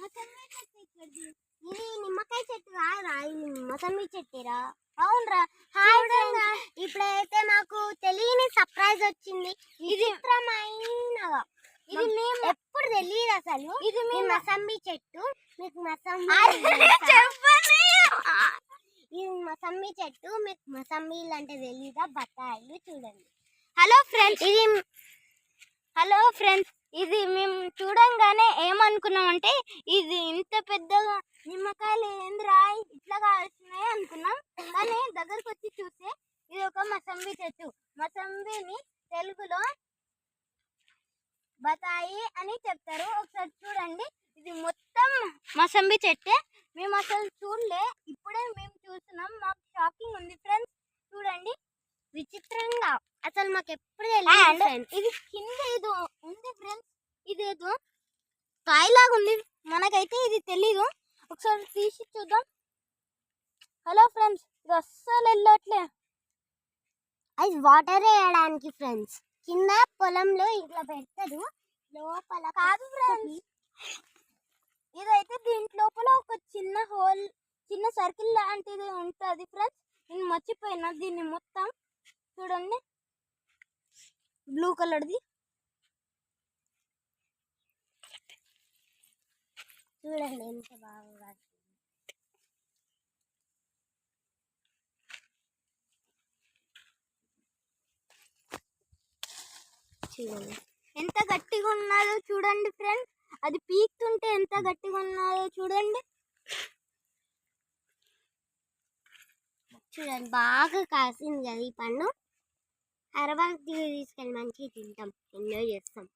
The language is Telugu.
ఇది నిమ్మకాయ చెట్టు కాదురా ఇది మొసంబి చెట్టురా. అవునరా. హాయ్ ఫ్రెండ్స్ ఇప్పుడైతే మాకు తెలియని సర్ప్రైజ్ వచ్చింది. ఇది చిత్రమైనగా ఇది మేము ఎప్పుడు తెలియదు అసలు. ఇది మీ మసంబి చెట్టు. మీకు మసంబి ఇది మసంబి చెట్టు మీకు మసంబీలు అంటే తెలీదా? బత్తాయిలు చూడండి. Hello friends. ఇది హలో ఫ్రెండ్స్. ఇది మేము చూడంగానే ఏమనుకున్నామంటే ఇది ఇంత పెద్దగా నిమ్మకాయలు ఏందిరా ఇట్లా కాల్సినాయి అనుకున్నాం. కానీ దగ్గరకు వచ్చి చూస్తే ఇది ఒక మసంబి చెట్టు. మసంబిని తెలుగులో బతాయి అని చెప్తారు. ఒకసారి చూడండి. ఇది మొత్తం మసంబి చెట్టే. మేము అసలు చూడలే. ఇప్పుడే మేము చూస్తున్నాం. మాకు షాకింగ్ ఉంది ఫ్రెండ్స్. చూడండి. విచిత్రంగా. అసలు మాకు ఎప్పుడు. ఇది కింద ఏదో ఉంది ఫ్రెండ్స్ ఇదేదో కాయలాగా ఉంది మనకైతే ఇది తెలీదు. ఒకసారి తీసి చూద్దాం. హలో ఫ్రెండ్స్ ఇది అస్సలు వెళ్ళట్లే. అది వాటర్ వేయడానికి ఫ్రెండ్స్ కింద పొలంలో ఇట్లా పెడతారు. లోపల కాదు ఫ్రెండ్స్ ఇదైతే దీంట్ లోపల ఒక చిన్న హోల్ చిన్న సర్కిల్ లాంటిది ఉంటుంది ఫ్రెండ్స్ నేను మర్చిపోయినా దీన్ని మొత్తం. చూడండి. బ్లూ కలర్ది చూడండి ఎంత బాగా కాసిందో. చూడండి. ఎంత గట్టిగా ఉన్నాదో చూడండి ఫ్రెండ్స్ అది పీక్తుంటే ఎంత గట్టిగా ఉన్నారో చూడండి. చూడండి బాగా కాసింది కదా ఈ పండు హైదరాబాద్ తీసుకెళ్ళి మంచిగా తింటాం. ఎంజాయ్ చేస్తాం.